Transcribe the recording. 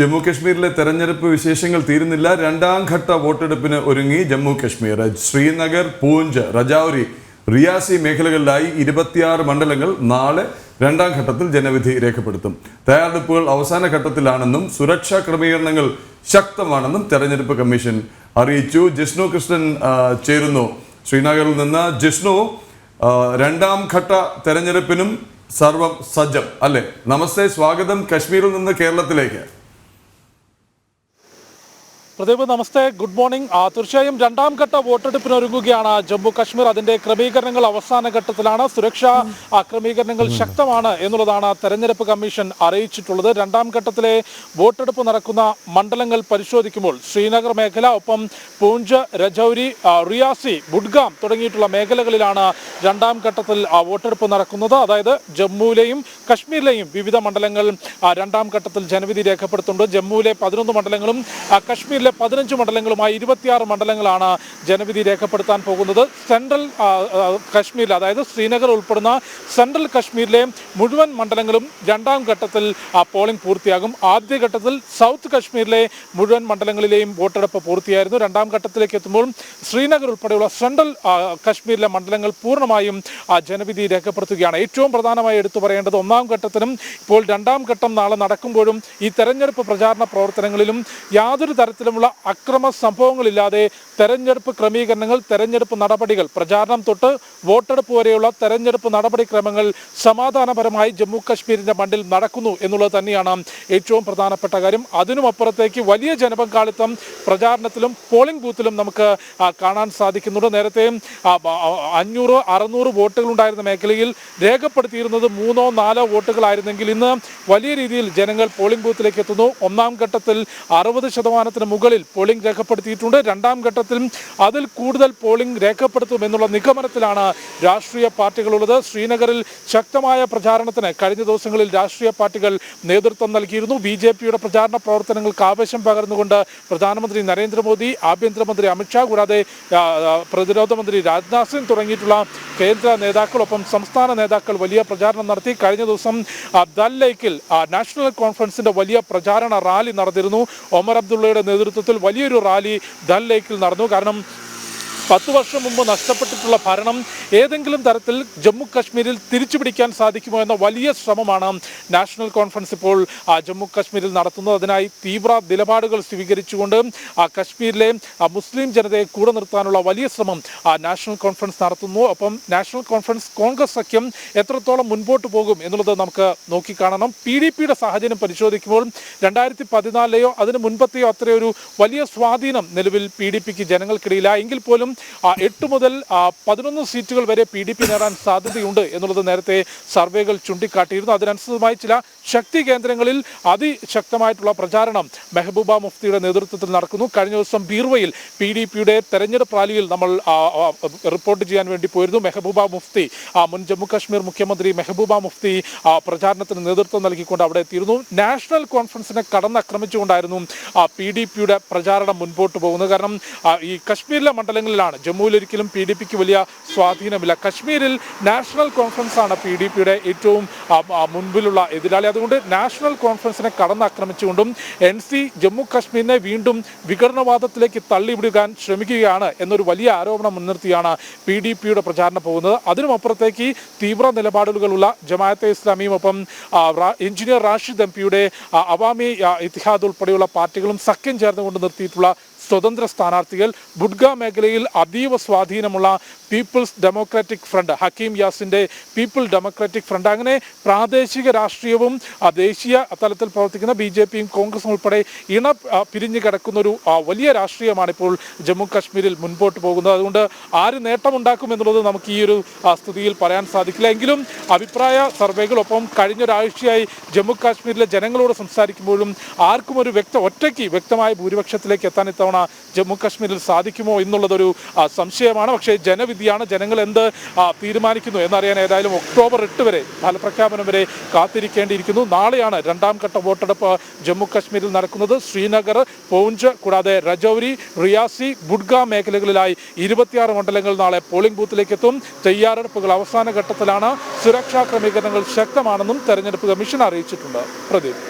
ജമ്മു കശ്മീരിലെ തെരഞ്ഞെടുപ്പ് വിശേഷങ്ങൾ തീരുന്നില്ല. രണ്ടാം ഘട്ട വോട്ടെടുപ്പിന് ഒരുങ്ങി ജമ്മു കശ്മീർ ശ്രീനഗർ പൂഞ്ച് റജൌരി റിയാസി മേഖലകളിലായി ഇരുപത്തിയാറ് മണ്ഡലങ്ങൾ നാളെ രണ്ടാം ഘട്ടത്തിൽ ജനവിധി രേഖപ്പെടുത്തും. തയ്യാറെടുപ്പുകൾ അവസാന ഘട്ടത്തിലാണെന്നും സുരക്ഷാ ക്രമീകരണങ്ങൾ ശക്തമാണെന്നും തെരഞ്ഞെടുപ്പ് കമ്മീഷൻ അറിയിച്ചു. ജിഷ്ണു കൃഷ്ണൻ ചേരുന്നു. ശ്രീനഗറിൽ നിന്ന് ജിഷ്ണു രണ്ടാം ഘട്ട തെരഞ്ഞെടുപ്പിനും സർവം സജ്ജം. അല്ലെ? നമസ്തേ സ്വാഗതം കശ്മീരിൽ നിന്ന് കേരളത്തിലേക്ക്. പ്രദീപ് നമസ്തേ. ഗുഡ് മോർണിംഗ് തീർച്ചയായും രണ്ടാം ഘട്ട വോട്ടെടുപ്പിനൊരുങ്ങുകയാണ് ജമ്മു കാശ്മീർ. അതിന്റെ ക്രമീകരണങ്ങൾ അവസാന ഘട്ടത്തിലാണ്. സുരക്ഷാ ക്രമീകരണങ്ങൾ ശക്തമാണ് എന്നുള്ളതാണ് തെരഞ്ഞെടുപ്പ് കമ്മീഷൻ അറിയിച്ചിട്ടുള്ളത്. രണ്ടാം ഘട്ടത്തിലെ വോട്ടെടുപ്പ് നടക്കുന്ന മണ്ഡലങ്ങൾ പരിശോധിക്കുമ്പോൾ ശ്രീനഗർ മേഖല ഒപ്പം പൂഞ്ച് രജൌരി റിയാസി ബുഡ്ഗാം തുടങ്ങിയിട്ടുള്ള മേഖലകളിലാണ് രണ്ടാം ഘട്ടത്തിൽ വോട്ടെടുപ്പ് നടക്കുന്നത്. അതായത് ജമ്മുവിലെയും കശ്മീരിലെയും വിവിധ മണ്ഡലങ്ങൾ രണ്ടാം ഘട്ടത്തിൽ ജനവിധി രേഖപ്പെടുത്തുന്നുണ്ട്. ജമ്മുവിലെ പതിനൊന്ന് മണ്ഡലങ്ങളും ആ, കശ്മീരിലെ പതിനഞ്ച് മണ്ഡലങ്ങളുമായി ഇരുപത്തിയാറ് മണ്ഡലങ്ങളാണ് ജനവിധി രേഖപ്പെടുത്താൻ പോകുന്നത്. സെൻട്രൽ കശ്മീരിൽ അതായത് ശ്രീനഗർ ഉൾപ്പെടുന്ന സെൻട്രൽ കശ്മീരിലെ മുഴുവൻ മണ്ഡലങ്ങളും രണ്ടാം ഘട്ടത്തിൽ പോളിംഗ് പൂർത്തിയാകും. ആദ്യഘട്ടത്തിൽ സൗത്ത് കശ്മീരിലെ മുഴുവൻ മണ്ഡലങ്ങളിലെയും വോട്ടെടുപ്പ് പൂർത്തിയായിരുന്നു. രണ്ടാം ഘട്ടത്തിലേക്ക് എത്തുമ്പോൾ ശ്രീനഗർ ഉൾപ്പെടെയുള്ള സെൻട്രൽ കശ്മീരിലെ മണ്ഡലങ്ങൾ പൂർണമായും ജനവിധി രേഖപ്പെടുത്തുകയാണ്. ഏറ്റവും പ്രധാനമായി എടുത്തു പറയേണ്ടത് ഒന്നാം ഘട്ടത്തിനും ഇപ്പോൾ രണ്ടാം ഘട്ടം നാളെ നടക്കുമ്പോഴും ഈ തെരഞ്ഞെടുപ്പ് പ്രചാരണ പ്രവർത്തനങ്ങളിലും യാതൊരു തരത്തിലുമുള്ള അക്രമ സംഭവങ്ങളില്ലാതെ തെരഞ്ഞെടുപ്പ് ക്രമീകരണങ്ങൾ തെരഞ്ഞെടുപ്പ് നടപടികൾ പ്രചാരണം തൊട്ട് വോട്ടെടുപ്പ് വരെയുള്ള തെരഞ്ഞെടുപ്പ് നടപടിക്രമങ്ങൾ സമാധാനപരമായി ജമ്മു കശ്മീരിന്റെ മണ്ണിൽ നടക്കുന്നു എന്നുള്ളത് തന്നെയാണ് ഏറ്റവും പ്രധാനപ്പെട്ട കാര്യം. അതിനുമപ്പുറത്തേക്ക് വലിയ ജനപങ്കാളിത്തം പ്രചാരണത്തിലും പോളിംഗ് ബൂത്തിലും നമുക്ക് കാണാൻ സാധിക്കുന്നുണ്ട്. നേരത്തെ അഞ്ഞൂറ് അറുന്നൂറ് വോട്ടുകൾ ഉണ്ടായിരുന്ന മേഖലയിൽ രേഖപ്പെടുത്തിയിരുന്നത് മൂന്നോ നാലോ വോട്ടുകളായിരുന്നെങ്കിൽ ഇന്ന് വലിയ രീതിയിൽ ജനങ്ങൾ പോളിംഗ് ബൂത്തിലേക്ക് എത്തുന്നു. ഒന്നാം ഘട്ടത്തിൽ അറുപത് ശതമാനത്തിന് മുകളിൽ പോളിംഗ് രേഖപ്പെടുത്തിയിട്ടുണ്ട്. രണ്ടാം ഘട്ടത്തിലും അതിൽ കൂടുതൽ പോളിംഗ് രേഖപ്പെടുത്തുമെന്നുള്ള നിഗമനത്തിലാണ് രാഷ്ട്രീയ പാർട്ടികളുള്ളത്. ശ്രീനഗറിൽ ശക്തമായ പ്രചാരണത്തിന് കഴിഞ്ഞ ദിവസങ്ങളിൽ രാഷ്ട്രീയ പാർട്ടികൾ നേതൃത്വം നൽകിയിരുന്നു. ബി ജെ പിയുടെ പ്രചാരണ പ്രവർത്തനങ്ങൾക്ക് ആവേശം പകർന്നുകൊണ്ട് പ്രധാനമന്ത്രി നരേന്ദ്രമോദി ആഭ്യന്തരമന്ത്രി അമിത്ഷാ കൂടാതെ പ്രതിരോധ മന്ത്രി രാജ്നാഥ് സിംഗ് തുടങ്ങിയിട്ടുള്ള കേന്ദ്ര നേതാക്കളൊപ്പം സംസ്ഥാന നേതാക്കൾ വലിയ പ്രചാരണം നടത്തി. കഴിഞ്ഞ ദിവസം ദൽ ലേക്കിൽ നാഷണൽ കോൺഫറൻസിന്റെ വലിയ പ്രചാരണ റാലി നടന്നിരുന്നു. ഒമർ അബ്ദുള്ളയുടെ നേതൃത്വത്തിൽ വലിയൊരു റാലി ദൽ ലേക്കിൽ നടന്നു. കാരണം പത്ത് വർഷം മുമ്പ് നഷ്ടപ്പെട്ടിട്ടുള്ള ഭരണം ഏതെങ്കിലും തരത്തിൽ ജമ്മു കാശ്മീരിൽ തിരിച്ചു പിടിക്കാൻ സാധിക്കുമോ എന്ന വലിയ ശ്രമമാണ് നാഷണൽ കോൺഫറൻസ് ഇപ്പോൾ ജമ്മു കാശ്മീരിൽ നടത്തുന്നത്. അതിനായി തീവ്ര നിലപാടുകൾ സ്വീകരിച്ചുകൊണ്ട് കശ്മീരിലെ മുസ്ലിം ജനതയെ കൂടെ നിർത്താനുള്ള വലിയ ശ്രമം നാഷണൽ കോൺഫറൻസ് നടത്തുന്നു. ഒപ്പം നാഷണൽ കോൺഫറൻസ് കോൺഗ്രസ് സഖ്യം എത്രത്തോളം മുൻപോട്ട് പോകും എന്നുള്ളത് നമുക്ക് നോക്കിക്കാണണം. പി ഡി പിയുടെ സാഹചര്യം പരിശോധിക്കുമ്പോൾ രണ്ടായിരത്തി പതിനാലിലെയോ അതിന് മുൻപത്തെയോ അത്രയൊരു വലിയ സ്വാധീനം നിലവിൽ പി ഡി പിക്ക് ജനങ്ങൾക്കിടയില്ല എങ്കിൽ പോലും എട്ട് മുതൽ പതിനൊന്ന് സീറ്റുകൾ വരെ പി ഡി പി നേടാൻ സാധ്യതയുണ്ട് എന്നുള്ളത് നേരത്തെ സർവേകൾ ചൂണ്ടിക്കാട്ടിയിരുന്നു. അതിനനുസൃതമായി ചില ശക്തി കേന്ദ്രങ്ങളിൽ അതിശക്തമായിട്ടുള്ള പ്രചാരണം മെഹബൂബ മുഫ്തിയുടെ നേതൃത്വത്തിൽ നടക്കുന്നു. കഴിഞ്ഞ ദിവസം ബീർവയിൽ പി ഡി പിയുടെ തെരഞ്ഞെടുപ്പ് റാലിയിൽ നമ്മൾ റിപ്പോർട്ട് ചെയ്യാൻ വേണ്ടി പോയിരുന്നു. മെഹബൂബ മുഫ്തി മുൻ ജമ്മു കാശ്മീർ മുഖ്യമന്ത്രി മെഹബൂബ മുഫ്തി പ്രചാരണത്തിന് നേതൃത്വം നൽകിക്കൊണ്ട് അവിടെ എത്തിയിരുന്നു. നാഷണൽ കോൺഫറൻസിനെ കടന്നാക്രമിച്ചുകൊണ്ടായിരുന്നു പി ഡി പിയുടെ പ്രചാരണം മുൻപോട്ട് പോകുന്നത്. കാരണം ഈ കശ്മീരിലെ മണ്ഡലങ്ങളിലാണ് ജമ്മുവിൽ ഒരിക്കലും പി ഡി പിക്ക് വലിയ സ്വാധീനമില്ല. കശ്മീരിൽ നാഷണൽ കോൺഫറൻസ് ആണ് പി ഡി പിയുടെ ഏറ്റവും മുൻപിലുള്ള എതിരാളി. അതുകൊണ്ട് നാഷണൽ കോൺഫറൻസിനെ കടന്നാക്രമിച്ചുകൊണ്ടും എൻ സി ജമ്മു കാശ്മീരിനെ വീണ്ടും വിഘടനവാദത്തിലേക്ക് തള്ളിവിടുകാൻ ശ്രമിക്കുകയാണ് എന്നൊരു വലിയ ആരോപണം മുൻനിർത്തിയാണ് പി ഡി പിയുടെ പ്രചാരണം പോകുന്നത്. അതിനുമപ്പുറത്തേക്ക് തീവ്ര നിലപാടുകളുള്ള ജമാഅത്തെ ഇസ്ലാമിയും ഒപ്പം എഞ്ചിനീയർ റാഷിദ് എം പിയുടെ അവാമി ഇത്തിഹാദ് ഉൾപ്പെടെയുള്ള പാർട്ടികളും സഖ്യം ചേർന്നുകൊണ്ട് നിർത്തിയിട്ടുള്ള സ്വതന്ത്ര സ്ഥാനാർത്ഥികൾ ബുഡ്ഗ മേഖലയിൽ അതീവ സ്വാധീനമുള്ള പീപ്പിൾസ് ഡെമോക്രാറ്റിക് ഫ്രണ്ട് ഹക്കീം യാസിന്റെ പീപ്പിൾ ഡെമോക്രാറ്റിക് ഫ്രണ്ട്. അങ്ങനെ പ്രാദേശിക രാഷ്ട്രീയവും ദേശീയ തലത്തിൽ പ്രവർത്തിക്കുന്ന ബി ജെ പിയും കോൺഗ്രസും ഉൾപ്പെടെ ഇണ പിരിഞ്ഞു കിടക്കുന്ന ഒരു വലിയ രാഷ്ട്രീയമാണ് ഇപ്പോൾ ജമ്മു കാശ്മീരിൽ മുൻപോട്ട് പോകുന്നത്. അതുകൊണ്ട് ആര് നേട്ടമുണ്ടാക്കും എന്നുള്ളത് നമുക്ക് ഈ ഒരു സ്ഥിതിയിൽ പറയാൻ സാധിക്കില്ല. എങ്കിലും അഭിപ്രായ സർവേകളൊപ്പം കഴിഞ്ഞൊരാഴ്ചയായി ജമ്മു കാശ്മീരിലെ ജനങ്ങളോട് സംസാരിക്കുമ്പോഴും ആർക്കും ഒരു വ്യക്ത ഒറ്റയ്ക്ക് വ്യക്തമായ ഭൂരിപക്ഷത്തിലേക്ക് എത്താൻ ഇത്തവണ ജമ്മു കാശ്മീരിൽ സാധിക്കുമോ എന്നുള്ളതൊരു സംശയമാണ്. പക്ഷേ ജനവിധിയാണ് ജനങ്ങൾ എന്ത് തീരുമാനിക്കുന്നു എന്നറിയാൻ ഏതായാലും ഒക്ടോബർ എട്ട് വരെ ഫലപ്രഖ്യാപനം വരെ കാത്തിരിക്കേണ്ടിയിരിക്കുന്നു. നാളെയാണ് രണ്ടാം ഘട്ട വോട്ടെടുപ്പ് ജമ്മു കാശ്മീരിൽ നടക്കുന്നത്. ശ്രീനഗർ പൂഞ്ച് കൂടാതെ രജൌരി റിയാസി ബുഡ്ഗ മേഖലകളിലായി ഇരുപത്തിയാറ് മണ്ഡലങ്ങൾ നാളെ പോളിംഗ് ബൂത്തിലേക്ക് എത്തും തയ്യാറെടുപ്പുകൾ അവസാന ഘട്ടത്തിലാണ്. സുരക്ഷാ ക്രമീകരണങ്ങൾ ശക്തമാണെന്നും തെരഞ്ഞെടുപ്പ് കമ്മീഷൻ അറിയിച്ചിട്ടുണ്ട്. പ്രദീപ്.